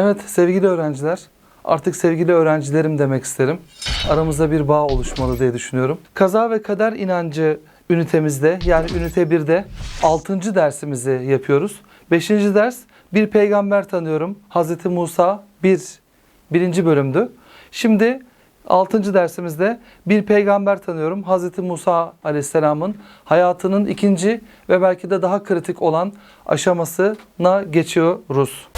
Evet sevgili öğrenciler, artık sevgili öğrencilerim demek isterim. Aramızda bir bağ oluşmalı diye düşünüyorum. Kaza ve kader inancı ünitemizde yani ünite 1'de 6. dersimizi yapıyoruz. 5. ders bir peygamber tanıyorum. Hazreti Musa 1. birinci bölümdü. Şimdi 6. dersimizde bir peygamber tanıyorum. Hazreti Musa Aleyhisselam'ın hayatının ikinci ve belki de daha kritik olan aşamasına geçiyoruz.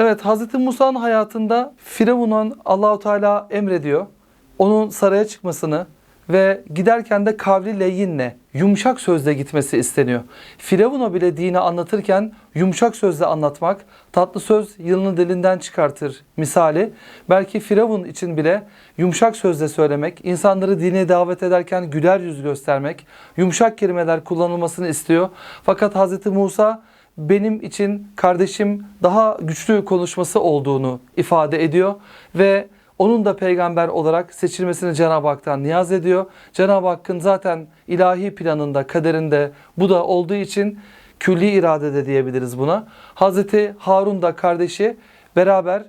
Evet Hazreti Musa'nın hayatında Firavun'un Allahu Teala emrediyor. Onun saraya çıkmasını ve giderken de kavli leyinle yumuşak sözle gitmesi isteniyor. Firavun'a bile dini anlatırken yumuşak sözle anlatmak, tatlı söz yılını dilinden çıkartır misali. Belki Firavun için bile yumuşak sözle söylemek, insanları dine davet ederken güler yüz göstermek, yumuşak kelimeler kullanılmasını istiyor. Fakat Hazreti Musa benim için kardeşim daha güçlü konuşması olduğunu ifade ediyor ve onun da peygamber olarak seçilmesini Cenab-ı Hak'tan niyaz ediyor. Cenab-ı Hakk'ın zaten ilahi planında, kaderinde bu da olduğu için külli irade de diyebiliriz buna. Hazreti Harun da kardeşi beraber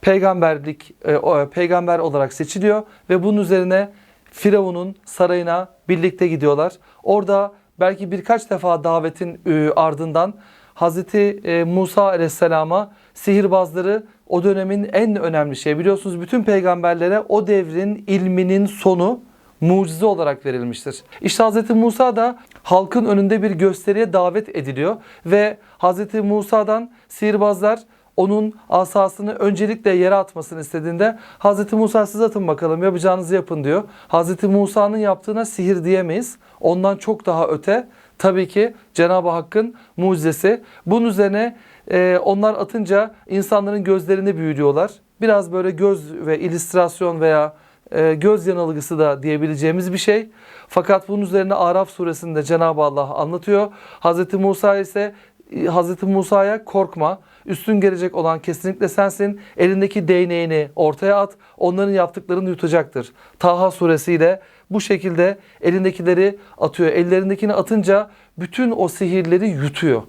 peygamberlik e, peygamber olarak seçiliyor ve bunun üzerine Firavun'un sarayına birlikte gidiyorlar. Orada belki birkaç defa davetin e, ardından Hazreti Musa Aleyhisselam'a sihirbazları o dönemin en önemli şey. Biliyorsunuz bütün peygamberlere o devrin ilminin sonu mucize olarak verilmiştir. İşte Hz. Musa da halkın önünde bir gösteriye davet ediliyor ve Hz. Musa'dan sihirbazlar onun asasını öncelikle yere atmasını istediğinde Hz. Musa siz atın bakalım yapacağınızı yapın diyor. Hz. Musa'nın yaptığına sihir diyemeyiz. Ondan çok daha öte tabii ki Cenab-ı Hakk'ın mucizesi. Bunun üzerine e, onlar atınca insanların gözlerini büyülüyorlar. Biraz böyle göz ve illüstrasyon veya e, göz yanılgısı da diyebileceğimiz bir şey. Fakat bunun üzerine Araf suresinde Cenab-ı Allah anlatıyor. Hz. Musa ise Hz. Musa'ya korkma. Üstün gelecek olan kesinlikle sensin. Elindeki değneğini ortaya at. Onların yaptıklarını yutacaktır. Taha suresiyle bu şekilde elindekileri atıyor. Ellerindekini atınca bütün o sihirleri yutuyor.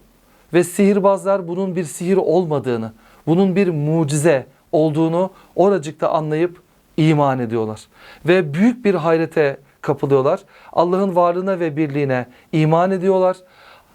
Ve sihirbazlar bunun bir sihir olmadığını, bunun bir mucize olduğunu oracıkta anlayıp iman ediyorlar. Ve büyük bir hayrete kapılıyorlar. Allah'ın varlığına ve birliğine iman ediyorlar.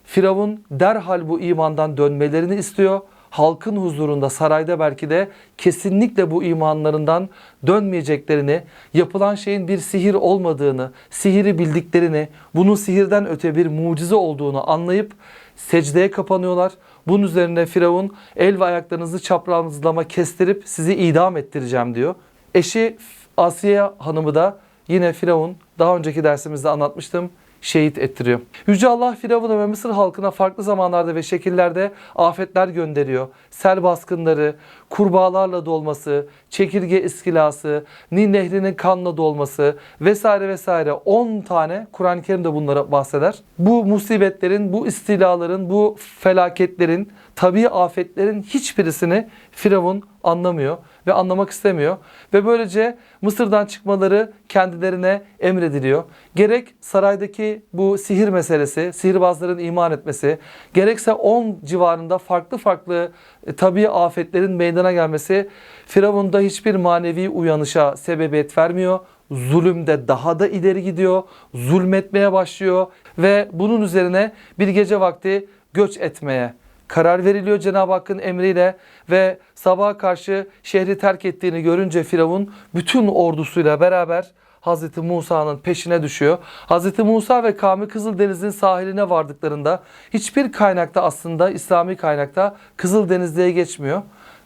Firavun derhal bu imandan dönmelerini istiyor. Halkın huzurunda sarayda belki de kesinlikle bu imanlarından dönmeyeceklerini, yapılan şeyin bir sihir olmadığını, sihiri bildiklerini, bunun sihirden öte bir mucize olduğunu anlayıp secdeye kapanıyorlar. Bunun üzerine Firavun el ve ayaklarınızı çaprazlama kestirip sizi idam ettireceğim diyor. Eşi Asiye Hanım'ı da yine Firavun daha önceki dersimizde anlatmıştım şehit ettiriyor. Yüce Allah Firavun'a ve Mısır halkına farklı zamanlarda ve şekillerde afetler gönderiyor. Sel baskınları, kurbağalarla dolması, çekirge istilası, Nil nehrinin kanla dolması vesaire vesaire 10 tane Kur'an-ı Kerim'de bunlara bahseder. Bu musibetlerin, bu istilaların, bu felaketlerin, tabii afetlerin hiçbirisini Firavun anlamıyor ve anlamak istemiyor. Ve böylece Mısır'dan çıkmaları kendilerine emrediliyor. Gerek saraydaki bu sihir meselesi, sihirbazların iman etmesi, gerekse 10 civarında farklı farklı e, tabii afetlerin meydana gelmesi Firavun'da hiçbir manevi uyanışa sebebiyet vermiyor. Zulümde daha da ileri gidiyor. Zulmetmeye başlıyor ve bunun üzerine bir gece vakti göç etmeye karar veriliyor Cenab-ı Hakk'ın emriyle ve sabaha karşı şehri terk ettiğini görünce Firavun bütün ordusuyla beraber Hazreti Musa'nın peşine düşüyor. Hazreti Musa ve kavmi Kızıldeniz'in sahiline vardıklarında hiçbir kaynakta aslında İslami kaynakta Kızıldeniz'e diye geçmiyor.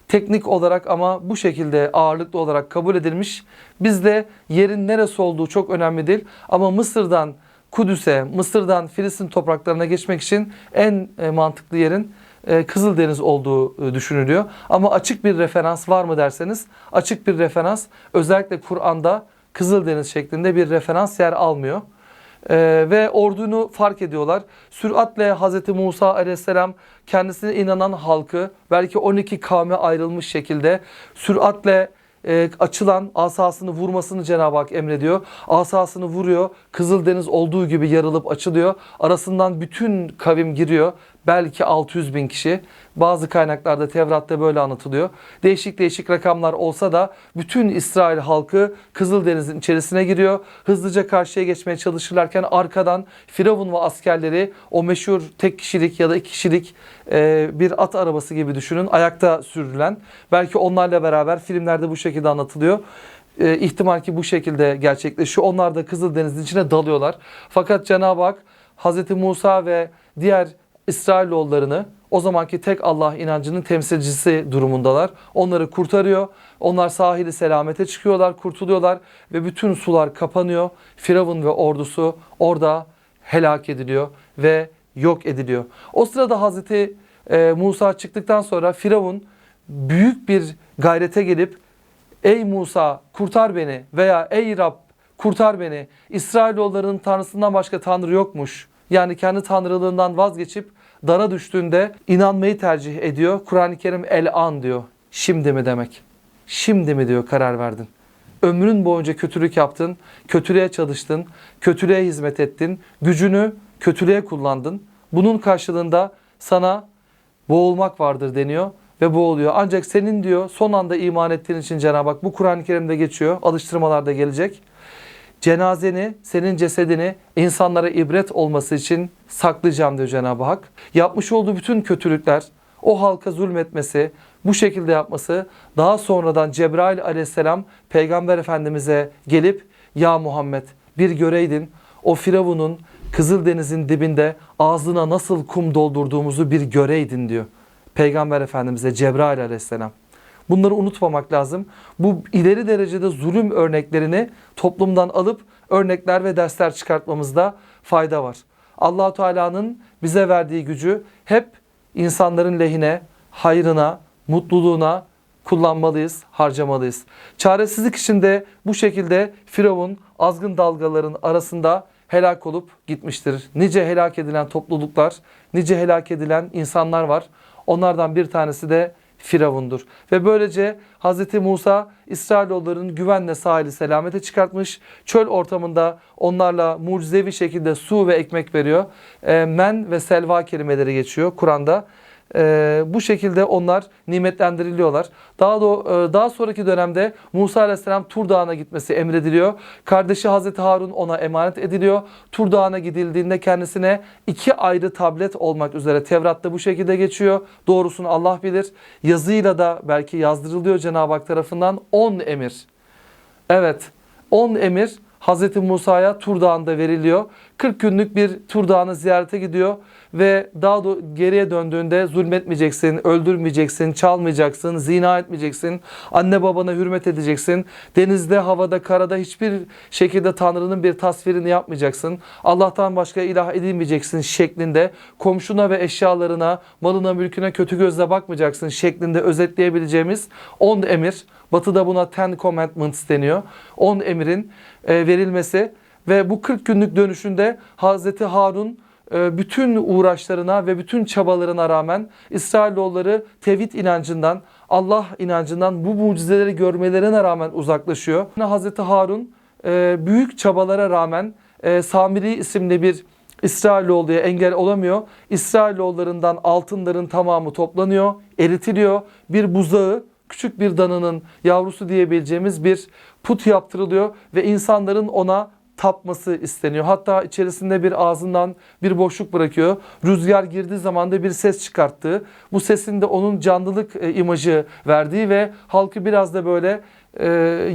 Teknik olarak ama bu şekilde ağırlıklı olarak kabul edilmiş. Bizde yerin neresi olduğu çok önemli değil ama Mısır'dan Kudüs'e, Mısır'dan Filistin topraklarına geçmek için en e, mantıklı yerin e, Kızıldeniz olduğu e, düşünülüyor. Ama açık bir referans var mı derseniz açık bir referans özellikle Kur'an'da Kızıldeniz şeklinde bir referans yer almıyor. Ee, ve ordunu fark ediyorlar. Süratle Hz. Musa aleyhisselam kendisine inanan halkı belki 12 kavme ayrılmış şekilde süratle e, açılan asasını vurmasını Cenab-ı Hak emrediyor. Asasını vuruyor. Kızıldeniz olduğu gibi yarılıp açılıyor. Arasından bütün kavim giriyor. Belki 600 bin kişi. Bazı kaynaklarda Tevrat'ta böyle anlatılıyor. Değişik değişik rakamlar olsa da bütün İsrail halkı Kızıldeniz'in içerisine giriyor. Hızlıca karşıya geçmeye çalışırlarken arkadan Firavun ve askerleri o meşhur tek kişilik ya da iki kişilik e, bir at arabası gibi düşünün. Ayakta sürülen. Belki onlarla beraber filmlerde bu şekilde anlatılıyor. E, ihtimal ki bu şekilde gerçekleşiyor. Onlar da Kızıldeniz'in içine dalıyorlar. Fakat Cenab-ı Hak Hz. Musa ve diğer İsrailoğullarını o zamanki tek Allah inancının temsilcisi durumundalar. Onları kurtarıyor. Onlar sahili selamete çıkıyorlar, kurtuluyorlar ve bütün sular kapanıyor. Firavun ve ordusu orada helak ediliyor ve yok ediliyor. O sırada Hazreti e, Musa çıktıktan sonra Firavun büyük bir gayrete gelip Ey Musa kurtar beni veya ey Rab kurtar beni. İsrailoğullarının tanrısından başka tanrı yokmuş. Yani kendi tanrılığından vazgeçip dara düştüğünde inanmayı tercih ediyor. Kur'an-ı Kerim el an diyor. Şimdi mi demek? Şimdi mi diyor karar verdin. Ömrün boyunca kötülük yaptın, kötülüğe çalıştın, kötülüğe hizmet ettin, gücünü kötülüğe kullandın. Bunun karşılığında sana boğulmak vardır deniyor ve boğuluyor. Ancak senin diyor son anda iman ettiğin için Cenab-ı Hak bu Kur'an-ı Kerim'de geçiyor. Alıştırmalarda gelecek. Cenazeni, senin cesedini insanlara ibret olması için saklayacağım diyor Cenab-ı Hak. Yapmış olduğu bütün kötülükler, o halka zulmetmesi, bu şekilde yapması daha sonradan Cebrail aleyhisselam peygamber efendimize gelip ya Muhammed bir göreydin o Firavun'un Kızıldeniz'in dibinde ağzına nasıl kum doldurduğumuzu bir göreydin diyor. Peygamber Efendimiz'e Cebrail aleyhisselam. Bunları unutmamak lazım. Bu ileri derecede zulüm örneklerini toplumdan alıp örnekler ve dersler çıkartmamızda fayda var. Allahu Teala'nın bize verdiği gücü hep insanların lehine, hayrına, mutluluğuna kullanmalıyız, harcamalıyız. Çaresizlik içinde bu şekilde Firavun azgın dalgaların arasında helak olup gitmiştir. Nice helak edilen topluluklar, nice helak edilen insanlar var. Onlardan bir tanesi de Firavundur. Ve böylece Hz. Musa İsrailoğullarının güvenle sahili selamete çıkartmış. Çöl ortamında onlarla mucizevi şekilde su ve ekmek veriyor. E, men ve selva kelimeleri geçiyor Kur'an'da. E, bu şekilde onlar nimetlendiriliyorlar. Daha da, e, daha sonraki dönemde Musa Aleyhisselam Tur Dağı'na gitmesi emrediliyor. Kardeşi Hazreti Harun ona emanet ediliyor. Tur Dağı'na gidildiğinde kendisine iki ayrı tablet olmak üzere Tevrat'ta bu şekilde geçiyor. Doğrusunu Allah bilir. Yazıyla da belki yazdırılıyor Cenab-ı Hak tarafından 10 emir. Evet 10 emir Hazreti Musa'ya Tur Dağı'nda veriliyor. 40 günlük bir Tur Dağı'nı ziyarete gidiyor ve daha da geriye döndüğünde zulmetmeyeceksin, öldürmeyeceksin, çalmayacaksın, zina etmeyeceksin, anne babana hürmet edeceksin. Denizde, havada, karada hiçbir şekilde Tanrı'nın bir tasvirini yapmayacaksın. Allah'tan başka ilah edinmeyeceksin şeklinde komşuna ve eşyalarına, malına, mülküne kötü gözle bakmayacaksın şeklinde özetleyebileceğimiz 10 emir. Batı'da buna Ten Commandments deniyor. 10 emirin e, verilmesi ve bu 40 günlük dönüşünde Hazreti Harun bütün uğraşlarına ve bütün çabalarına rağmen İsrailoğulları tevhid inancından, Allah inancından bu mucizeleri görmelerine rağmen uzaklaşıyor. Hazreti Harun e, büyük çabalara rağmen e, Samiri isimli bir İsrailoğlu'ya engel olamıyor. İsrailoğullarından altınların tamamı toplanıyor, eritiliyor. Bir buzağı küçük bir dananın yavrusu diyebileceğimiz bir put yaptırılıyor ve insanların ona tapması isteniyor. Hatta içerisinde bir ağzından bir boşluk bırakıyor. Rüzgar girdiği zaman da bir ses çıkarttığı, bu sesin de onun canlılık e, imajı verdiği ve halkı biraz da böyle e,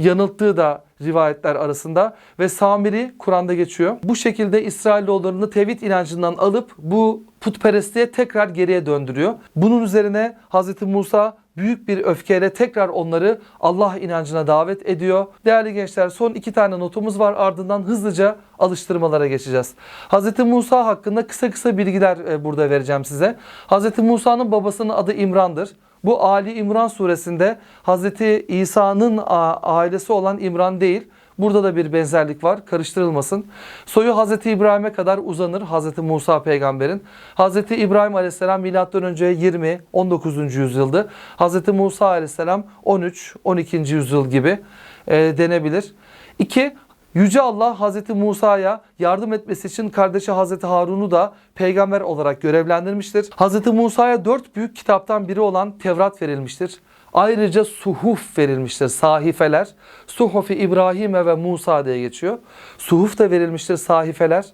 yanılttığı da rivayetler arasında ve Samiri Kur'an'da geçiyor. Bu şekilde İsrailoğullarını tevhid inancından alıp bu putperestliğe tekrar geriye döndürüyor. Bunun üzerine Hazreti Musa büyük bir öfkeyle tekrar onları Allah inancına davet ediyor. Değerli gençler son iki tane notumuz var ardından hızlıca alıştırmalara geçeceğiz. Hz. Musa hakkında kısa kısa bilgiler e, burada vereceğim size. Hz. Musa'nın babasının adı İmran'dır. Bu Ali İmran suresinde Hz. İsa'nın ailesi olan İmran değil. Burada da bir benzerlik var. Karıştırılmasın. Soyu Hazreti İbrahim'e kadar uzanır. Hazreti Musa peygamberin. Hazreti İbrahim aleyhisselam milattan önce 20 19. yüzyıldı. Hazreti Musa aleyhisselam 13 12. yüzyıl gibi e, denebilir. İki, Yüce Allah Hazreti Musa'ya yardım etmesi için kardeşi Hazreti Harun'u da peygamber olarak görevlendirmiştir. Hazreti Musa'ya dört büyük kitaptan biri olan Tevrat verilmiştir. Ayrıca suhuf verilmiştir, sahifeler. Suhufi İbrahim'e ve Musa diye geçiyor. Suhuf da verilmiştir, sahifeler.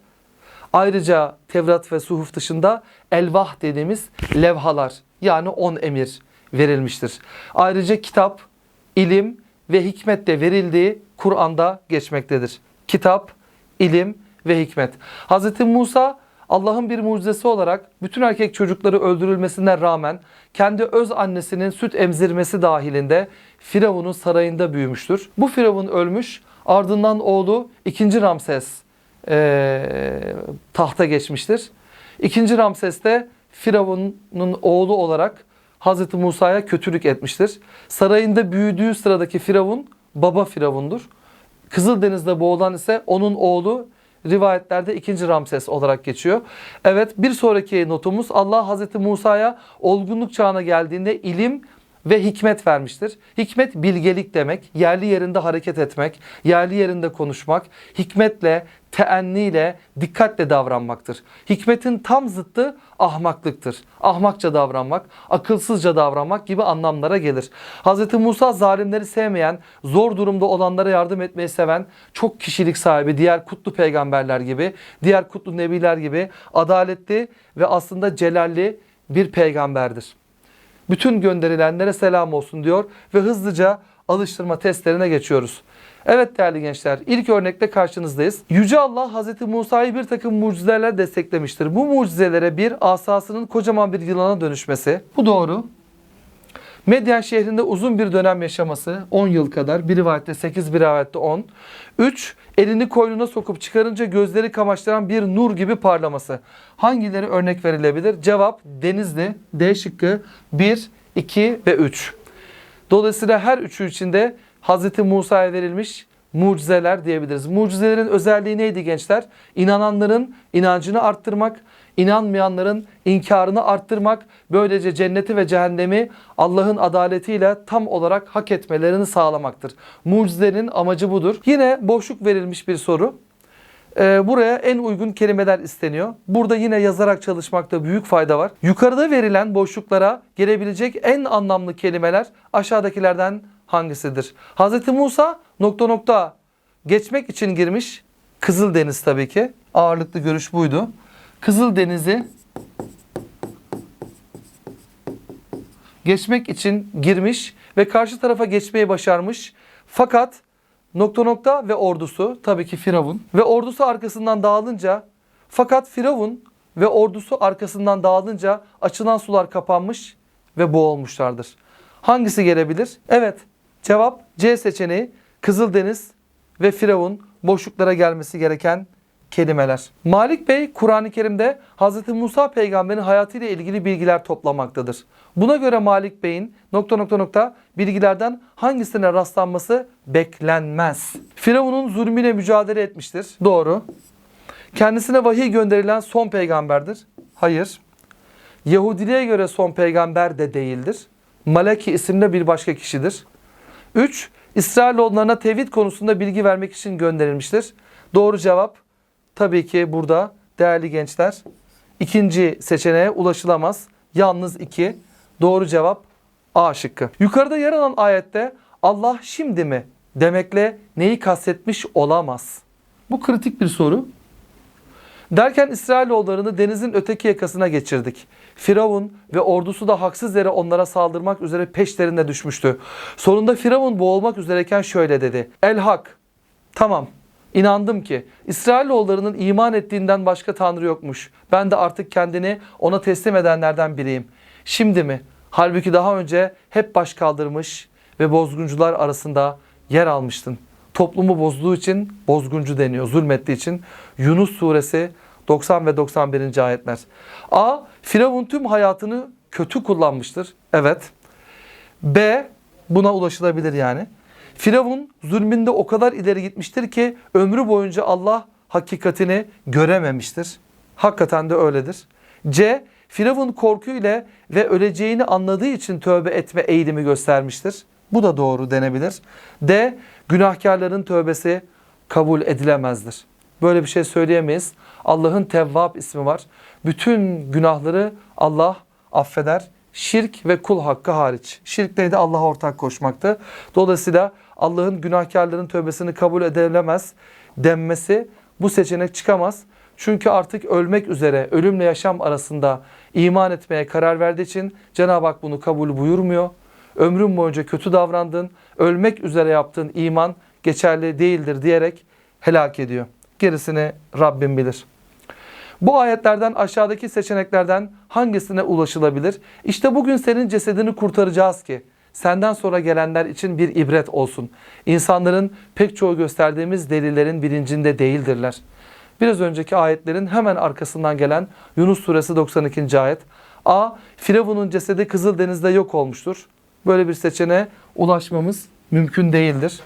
Ayrıca Tevrat ve Suhuf dışında elvah dediğimiz levhalar yani on emir verilmiştir. Ayrıca kitap, ilim ve hikmet de verildiği Kur'an'da geçmektedir. Kitap, ilim ve hikmet. Hz. Musa Allah'ın bir mucizesi olarak bütün erkek çocukları öldürülmesine rağmen kendi öz annesinin süt emzirmesi dahilinde Firavun'un sarayında büyümüştür. Bu Firavun ölmüş ardından oğlu 2. Ramses eee, tahta geçmiştir. İkinci Ramses de Firavun'un oğlu olarak Hazreti Musa'ya kötülük etmiştir. Sarayında büyüdüğü sıradaki Firavun baba Firavundur. Kızıldeniz'de boğulan ise onun oğlu rivayetlerde ikinci Ramses olarak geçiyor. Evet bir sonraki notumuz Allah Hazreti Musa'ya olgunluk çağına geldiğinde ilim ve hikmet vermiştir. Hikmet bilgelik demek, yerli yerinde hareket etmek, yerli yerinde konuşmak, hikmetle, teenniyle, dikkatle davranmaktır. Hikmetin tam zıttı ahmaklıktır. Ahmakça davranmak, akılsızca davranmak gibi anlamlara gelir. Hz. Musa zalimleri sevmeyen, zor durumda olanlara yardım etmeyi seven, çok kişilik sahibi diğer kutlu peygamberler gibi, diğer kutlu nebiler gibi adaletli ve aslında celalli bir peygamberdir. Bütün gönderilenlere selam olsun diyor ve hızlıca alıştırma testlerine geçiyoruz. Evet değerli gençler ilk örnekte karşınızdayız. Yüce Allah Hazreti Musa'yı bir takım mucizelerle desteklemiştir. Bu mucizelere bir asasının kocaman bir yılana dönüşmesi. Bu doğru. Medyen şehrinde uzun bir dönem yaşaması 10 yıl kadar bir rivayette 8 bir rivayette 10. 3. Elini koynuna sokup çıkarınca gözleri kamaştıran bir nur gibi parlaması. Hangileri örnek verilebilir? Cevap Denizli D şıkkı 1, 2 ve 3. Dolayısıyla her üçü içinde Hazreti Musa'ya verilmiş mucizeler diyebiliriz. Mucizelerin özelliği neydi gençler? İnananların inancını arttırmak, inanmayanların inkarını arttırmak, böylece cenneti ve cehennemi Allah'ın adaletiyle tam olarak hak etmelerini sağlamaktır. Mucizelerin amacı budur. Yine boşluk verilmiş bir soru. Ee, buraya en uygun kelimeler isteniyor. Burada yine yazarak çalışmakta büyük fayda var. Yukarıda verilen boşluklara gelebilecek en anlamlı kelimeler aşağıdakilerden hangisidir? Hz. Musa nokta nokta geçmek için girmiş. Kızıldeniz tabii ki. Ağırlıklı görüş buydu. Kızıldeniz'i geçmek için girmiş ve karşı tarafa geçmeyi başarmış. Fakat nokta nokta ve ordusu tabii ki Firavun ve ordusu arkasından dağılınca fakat Firavun ve ordusu arkasından dağılınca açılan sular kapanmış ve boğulmuşlardır. Hangisi gelebilir? Evet cevap C seçeneği Kızıldeniz ve Firavun boşluklara gelmesi gereken kelimeler. Malik Bey Kur'an-ı Kerim'de Hz. Musa peygamberin hayatıyla ilgili bilgiler toplamaktadır. Buna göre Malik Bey'in nokta nokta nokta bilgilerden hangisine rastlanması beklenmez. Firavun'un zulmüyle mücadele etmiştir. Doğru. Kendisine vahiy gönderilen son peygamberdir. Hayır. Yahudiliğe göre son peygamber de değildir. Malaki isimli bir başka kişidir. 3. İsrailoğullarına tevhid konusunda bilgi vermek için gönderilmiştir. Doğru cevap tabii ki burada değerli gençler ikinci seçeneğe ulaşılamaz. Yalnız 2. Doğru cevap A şıkkı. Yukarıda yer alan ayette Allah şimdi mi demekle neyi kastetmiş olamaz? Bu kritik bir soru. Derken İsrailoğullarını denizin öteki yakasına geçirdik. Firavun ve ordusu da haksız yere onlara saldırmak üzere peşlerine düşmüştü. Sonunda Firavun boğulmak üzereyken şöyle dedi. El hak. Tamam. İnandım ki İsrailoğullarının iman ettiğinden başka tanrı yokmuş. Ben de artık kendini ona teslim edenlerden biriyim. Şimdi mi? Halbuki daha önce hep baş kaldırmış ve bozguncular arasında yer almıştın. Toplumu bozduğu için bozguncu deniyor. Zulmettiği için Yunus suresi 90 ve 91. ayetler. A. Firavun tüm hayatını kötü kullanmıştır. Evet. B. Buna ulaşılabilir yani. Firavun zulmünde o kadar ileri gitmiştir ki ömrü boyunca Allah hakikatini görememiştir. Hakikaten de öyledir. C. Firavun korkuyla ve öleceğini anladığı için tövbe etme eğilimi göstermiştir. Bu da doğru denebilir. D. Günahkarların tövbesi kabul edilemezdir. Böyle bir şey söyleyemeyiz. Allah'ın Tevvab ismi var. Bütün günahları Allah affeder. Şirk ve kul hakkı hariç. Şirk neydi? Allah'a ortak koşmaktı. Dolayısıyla Allah'ın günahkarların tövbesini kabul edilemez denmesi bu seçenek çıkamaz. Çünkü artık ölmek üzere ölümle yaşam arasında iman etmeye karar verdiği için Cenab-ı Hak bunu kabul buyurmuyor. Ömrün boyunca kötü davrandın, ölmek üzere yaptığın iman geçerli değildir diyerek helak ediyor. Gerisini Rabbim bilir. Bu ayetlerden aşağıdaki seçeneklerden hangisine ulaşılabilir? İşte bugün senin cesedini kurtaracağız ki senden sonra gelenler için bir ibret olsun. İnsanların pek çoğu gösterdiğimiz delillerin bilincinde değildirler. Biraz önceki ayetlerin hemen arkasından gelen Yunus suresi 92. ayet. A. Firavun'un cesedi Kızıldeniz'de yok olmuştur. Böyle bir seçeneğe ulaşmamız mümkün değildir.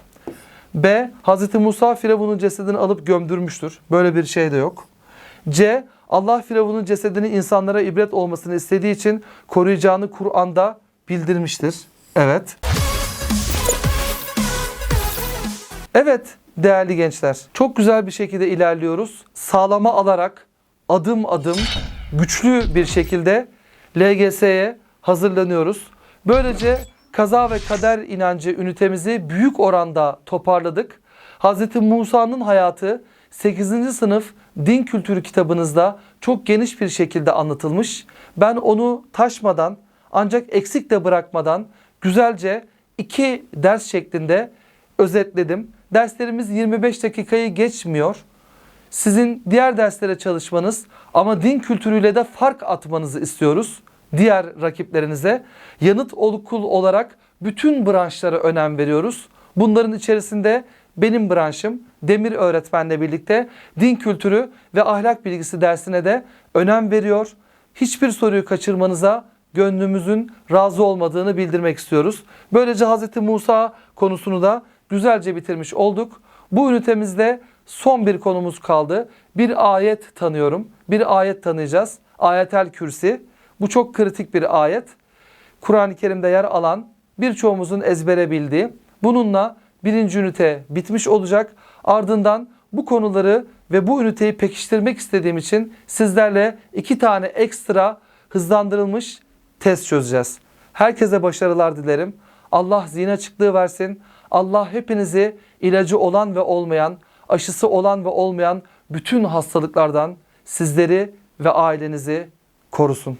B. Hz. Musa Firavun'un cesedini alıp gömdürmüştür. Böyle bir şey de yok. C. Allah Firavun'un cesedini insanlara ibret olmasını istediği için koruyacağını Kur'an'da bildirmiştir. Evet. Evet değerli gençler. Çok güzel bir şekilde ilerliyoruz. Sağlama alarak adım adım güçlü bir şekilde LGS'ye hazırlanıyoruz. Böylece kaza ve kader inancı ünitemizi büyük oranda toparladık. Hz. Musa'nın hayatı 8. sınıf din kültürü kitabınızda çok geniş bir şekilde anlatılmış. Ben onu taşmadan ancak eksik de bırakmadan güzelce iki ders şeklinde özetledim. Derslerimiz 25 dakikayı geçmiyor. Sizin diğer derslere çalışmanız ama din kültürüyle de fark atmanızı istiyoruz diğer rakiplerinize. Yanıt okul olarak bütün branşlara önem veriyoruz. Bunların içerisinde benim branşım Demir öğretmenle birlikte din kültürü ve ahlak bilgisi dersine de önem veriyor. Hiçbir soruyu kaçırmanıza gönlümüzün razı olmadığını bildirmek istiyoruz. Böylece Hz. Musa konusunu da güzelce bitirmiş olduk. Bu ünitemizde son bir konumuz kaldı. Bir ayet tanıyorum. Bir ayet tanıyacağız. Ayetel Kürsi. Bu çok kritik bir ayet. Kur'an-ı Kerim'de yer alan birçoğumuzun ezbere bildiği. Bununla birinci ünite bitmiş olacak. Ardından bu konuları ve bu üniteyi pekiştirmek istediğim için sizlerle iki tane ekstra hızlandırılmış test çözeceğiz. Herkese başarılar dilerim. Allah zihin açıklığı versin. Allah hepinizi ilacı olan ve olmayan, aşısı olan ve olmayan bütün hastalıklardan sizleri ve ailenizi korusun.